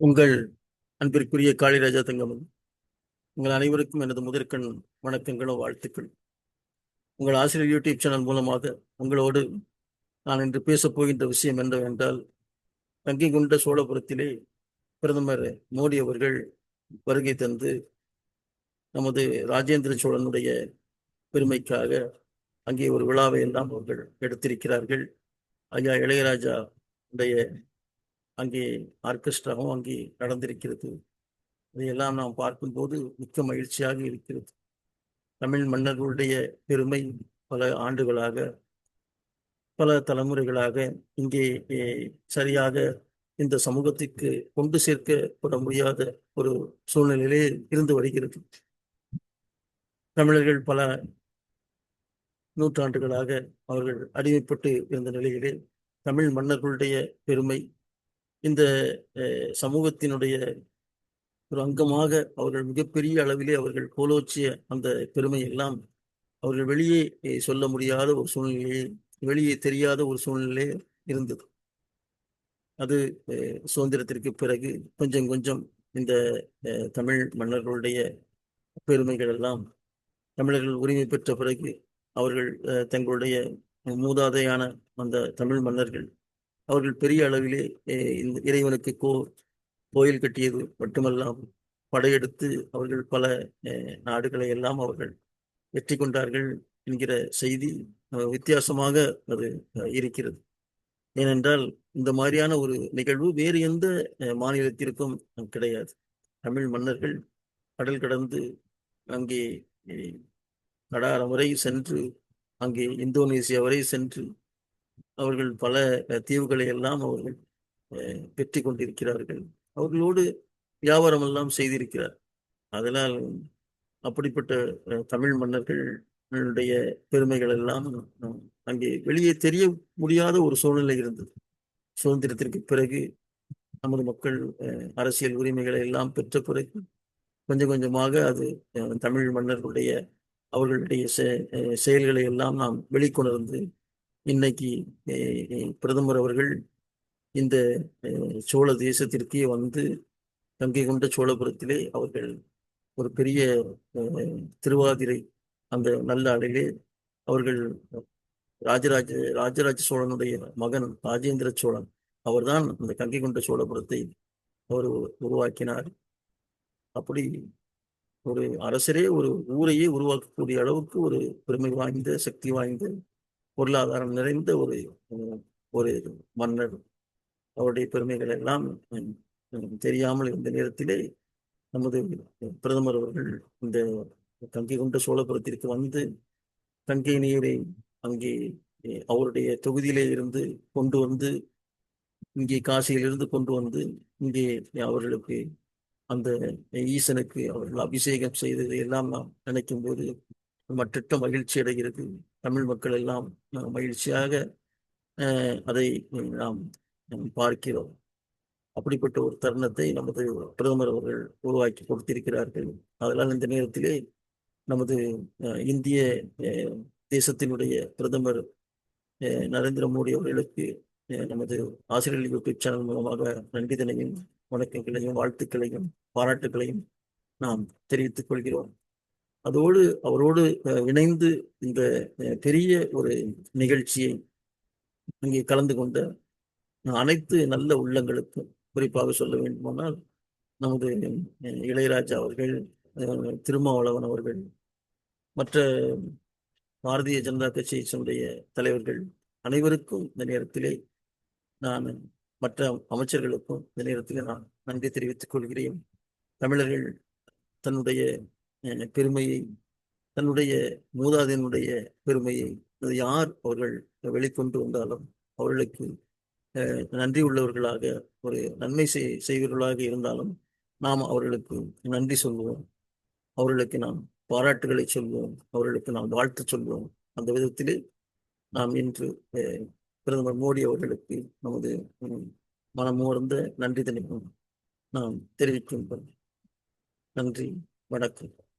உங்கள் அன்பிற்குரிய காளிராஜா தங்கமன் உங்கள் அனைவருக்கும் எனது முதற்கண் வணக்கங்களும் வாழ்த்துக்கள். உங்கள் ஆசிரியர் யூடியூப் சேனல் மூலமாக உங்களோடு நான் இன்று பேசப் போகின்ற விஷயம் என்னவென்றால் தங்கை கொண்ட சோழபுரத்திலே பிரதமர் மோடி அவர்கள் வருகை தந்து நமது ராஜேந்திர சோழனுடைய பெருமைக்காக அங்கே ஒரு விழாவை எல்லாம் அவர்கள் எடுத்திருக்கிறார்கள். ஐயா இளையராஜா உடைய அங்கே ஆர்கெஸ்ட்ராவும் அங்கே நடந்திருக்கிறது. இதையெல்லாம் நாம் பார்க்கும்போது மிக்க மகிழ்ச்சியாக இருக்கிறது. தமிழ் மன்னர்களுடைய பெருமை பல ஆண்டுகளாக பல தலைமுறைகளாக இங்கே சரியாக இந்த சமூகத்திற்கு கொண்டு சேர்க்கப்பட முடியாத ஒரு சூழ்நிலையிலே இருந்து வருகிறது. தமிழர்கள் பல நூற்றாண்டுகளாக அவர்கள் அடிமைப்பட்டு இருந்த நிலையிலே தமிழ் மன்னர்களுடைய பெருமை இந்த அஹ், சமூகத்தினுடைய ஒரு அங்கமாக அவர்கள் மிகப்பெரிய அளவிலே அவர்கள் கோலோச்சிய அந்த பெருமை எல்லாம் அவர்கள் வெளியே சொல்ல முடியாத ஒரு சூழ்நிலையே வெளியே தெரியாத ஒரு சூழ்நிலையே இருந்தது. அது அஹ், சுதந்திரத்திற்கு பிறகு கொஞ்சம் கொஞ்சம் இந்த அஹ், தமிழ் மன்னர்களுடைய பெருமைகள் எல்லாம் தமிழர்கள் உரிமை பெற்ற பிறகு அவர்கள் அஹ், தங்களுடைய மூதாதையான அந்த தமிழ் மன்னர்கள் அவர்கள் பெரிய அளவிலே இந்த இறைவனுக்கு கோ கோயில் கட்டியது மட்டுமல்லாமல் படையெடுத்து அவர்கள் பல நாடுகளை எல்லாம் அவர்கள் வெற்றி கொண்டார்கள் என்கிற செய்தி வித்தியாசமாக அது அஹ், இருக்கிறது. ஏனென்றால் இந்த மாதிரியான ஒரு நிகழ்வு வேறு எந்த அஹ், மாநிலத்திற்கும் கிடையாது. தமிழ் மன்னர்கள் கடல் கடந்து அங்கே கடாரம் வரை சென்று அங்கே இந்தோனேசியா வரை சென்று அவர்கள் பல தீவுகளை எல்லாம் அவர்கள் பெற்றி கொண்டிருக்கிறார்கள். அவர்களோடு வியாபாரம் எல்லாம் செய்திருக்கிறார். அதனால் அப்படிப்பட்ட தமிழ் மன்னர்களுடைய பெருமைகள் எல்லாம் அங்கே வெளியே தெரிய முடியாத ஒரு சூழ்நிலை இருந்தது. சுதந்திரத்திற்கு பிறகு நமது மக்கள் அரசியல் உரிமைகளை எல்லாம் பெற்ற பிறகு கொஞ்சம் கொஞ்சமாக அது தமிழ் மன்னர்களுடைய அவர்களுடைய செ- அஹ், செயல்களை எல்லாம் நாம் வெளிக்கொணர்ந்து இன்னைக்கு பிரதமர் அவர்கள் இந்த சோழ தேசத்திற்கே வந்து கங்கை கொண்ட சோழபுரத்திலே அவர்கள் ஒரு பெரிய திருவாதிரை அந்த நல்ல அடையிலே அவர்கள் ராஜராஜ ராஜராஜ சோழனுடைய மகன் ராஜேந்திர சோழன் அவர்தான் அந்த கங்கை கொண்ட சோழபுரத்தை அவர் உருவாக்கினார். அப்படி ஒரு அரசரே ஒரு ஊரையே உருவாக்கக்கூடிய அளவுக்கு ஒரு பெருமை வாய்ந்த சக்தி வாய்ந்த பொருளாதாரம் நிறைந்த ஒரு ஒரு மன்னர் அவருடைய பெருமைகள் எல்லாம் தெரியாமல் இருந்த நேரத்திலே நமது பிரதமர் அவர்கள் இந்த கங்கை கொண்ட சோழபுரத்திற்கு வந்து கங்கை நீரை அங்கே அவருடைய தொகுதியிலே இருந்து கொண்டு வந்து இங்கே காசியிலிருந்து கொண்டு வந்து இங்கே அவர்களுக்கு அந்த ஈசனுக்கு அவர்கள் அபிஷேகம் செய்ததை எல்லாம் நாம் நினைக்கும் போது மற்றற்ற மகிழ்ச்சி அடைகிறது. தமிழ் மக்கள் எல்லாம் மகிழ்ச்சியாக அதை நாம் பார்க்கிறோம். அப்படிப்பட்ட ஒரு தருணத்தை நமது பிரதமர் அவர்கள் உருவாக்கி கொடுத்திருக்கிறார்கள். அதனால் இந்த நேரத்திலே நமது இந்திய தேசத்தினுடைய பிரதமர் நரேந்திர மோடி அவர்களுக்கு நமது ஆசிரியர் யூடியூப் சேனல் மூலமாக நன்றிதனையும் வணக்கங்களையும் வாழ்த்துக்களையும் பாராட்டுகளையும் நாம் தெரிவித்துக் கொள்கிறோம். அதோடு அவரோடு இணைந்து இந்த பெரிய ஒரு நிகழ்ச்சியை இங்கே கலந்து கொண்ட அனைத்து நல்ல உள்ளங்களுக்கும் குறிப்பாக சொல்ல வேண்டுமானால் நமது இளையராஜா அவர்கள் திருமாவளவன் அவர்கள் மற்ற பாரதிய ஜனதா கட்சியினுடைய தலைவர்கள் அனைவருக்கும் இந்த நேரத்திலே நான் மற்ற அமைச்சர்களுக்கும் இந்த நேரத்திலே நான் நன்றி தெரிவித்துக் கொள்கிறேன். தமிழர்கள் தன்னுடைய பெருமையை தன்னுடைய மூதாதையனுடைய பெருமையை யார் அவர்கள் வெளிக்கொண்டு வந்தாலும் அவர்களுக்கு அஹ், நன்றி உள்ளவர்களாக ஒரு நன்மை செய் செய்வர்களாக இருந்தாலும் நாம் அவர்களுக்கு நன்றி சொல்வோம். அவர்களுக்கு நாம் பாராட்டுகளை சொல்வோம். அவர்களுக்கு நாம் வாழ்த்து சொல்வோம். அந்த விதத்திலே நாம் இன்று பிரதமர் மோடி அவர்களுக்கு நமது உம், நன்றி தினமும் நாம் தெரிவிக்கின்றோம். நன்றி வணக்கம்.